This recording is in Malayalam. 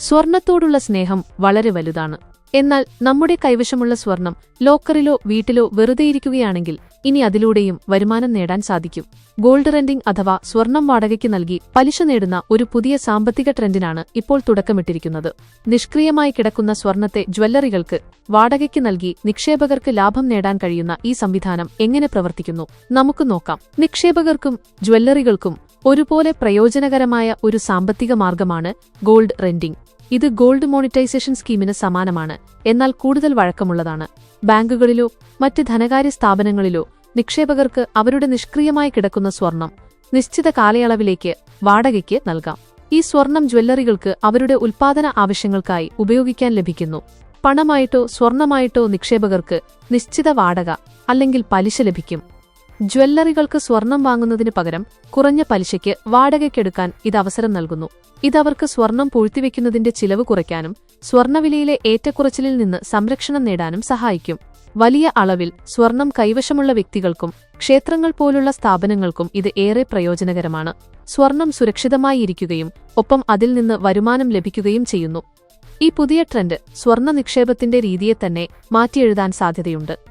സ്വർണത്തോടുള്ള സ്നേഹം വളരെ വലുതാണ്. എന്നാൽ നമ്മുടെ കൈവശമുള്ള സ്വർണം ലോക്കറിലോ വീട്ടിലോ വെറുതെയിരിക്കുകയാണെങ്കിൽ ഇനി അതിലൂടെയും വരുമാനം നേടാൻ സാധിക്കും. ഗോൾഡ് റെന്റിംഗ് അഥവാ സ്വർണം വാടകയ്ക്ക് നൽകി പലിശ നേടുന്ന ഒരു പുതിയ സാമ്പത്തിക ട്രെൻഡിനാണ് ഇപ്പോൾ തുടക്കമിട്ടിരിക്കുന്നത്. നിഷ്ക്രിയമായി കിടക്കുന്ന സ്വർണത്തെ ജ്വല്ലറികൾക്ക് വാടകയ്ക്ക് നൽകി നിക്ഷേപകർക്ക് ലാഭം നേടാൻ കഴിയുന്ന ഈ സംവിധാനം എങ്ങനെ പ്രവർത്തിക്കുന്നു? നമുക്ക് നോക്കാം. നിക്ഷേപകർക്കും ജ്വല്ലറികൾക്കും ഒരുപോലെ പ്രയോജനകരമായ ഒരു സാമ്പത്തിക മാർഗമാണ് ഗോൾഡ് റെൻഡിംഗ് ഇത് ഗോൾഡ് മോണിറ്റൈസേഷൻ സ്കീമിന് സമാനമാണ് എന്നാൽ കൂടുതൽ വഴക്കമുള്ളതാണ്. ബാങ്കുകളിലോ മറ്റ് ധനകാര്യ സ്ഥാപനങ്ങളിലോ നിക്ഷേപകർക്ക് അവരുടെ നിഷ്ക്രിയമായി കിടക്കുന്ന സ്വർണം നിശ്ചിത കാലയളവിലേക്ക് വാടകയ്ക്ക് നൽകാം. ഈ സ്വർണം ജ്വല്ലറികൾക്ക് അവരുടെ ഉൽപ്പാദന ആവശ്യങ്ങൾക്കായി ഉപയോഗിക്കാൻ ലഭിക്കുന്നു. പണമായിട്ടോ സ്വർണമായിട്ടോ നിക്ഷേപകർക്ക് നിശ്ചിത വാടക അല്ലെങ്കിൽ പലിശ ലഭിക്കും. ജ്വല്ലറികൾക്ക് സ്വർണം വാങ്ങുന്നതിന് പകരം കുറഞ്ഞ പലിശയ്ക്ക് വാടകയ്ക്കെടുക്കാൻ ഇത് അവസരം നൽകുന്നു. ഇതവർക്ക് സ്വർണം പൂഴ്ത്തിവെക്കുന്നതിന്റെ ചിലവ് കുറയ്ക്കാനും സ്വർണവിലയിലെ ഏറ്റക്കുറച്ചിലിൽ നിന്ന് സംരക്ഷണം നേടാനും സഹായിക്കും. വലിയ അളവിൽ സ്വർണം കൈവശമുള്ള വ്യക്തികൾക്കും ക്ഷേത്രങ്ങൾ പോലുള്ള സ്ഥാപനങ്ങൾക്കും ഇത് ഏറെ പ്രയോജനകരമാണ്. സ്വർണം സുരക്ഷിതമായി ഇരിക്കുകയും ഒപ്പം അതിൽ നിന്ന് വരുമാനം ലഭിക്കുകയും ചെയ്യുന്നു. ഈ പുതിയ ട്രെൻഡ് സ്വർണ നിക്ഷേപത്തിന്റെ രീതിയെ തന്നെ മാറ്റിയെഴുതാൻ സാധ്യതയുണ്ട്.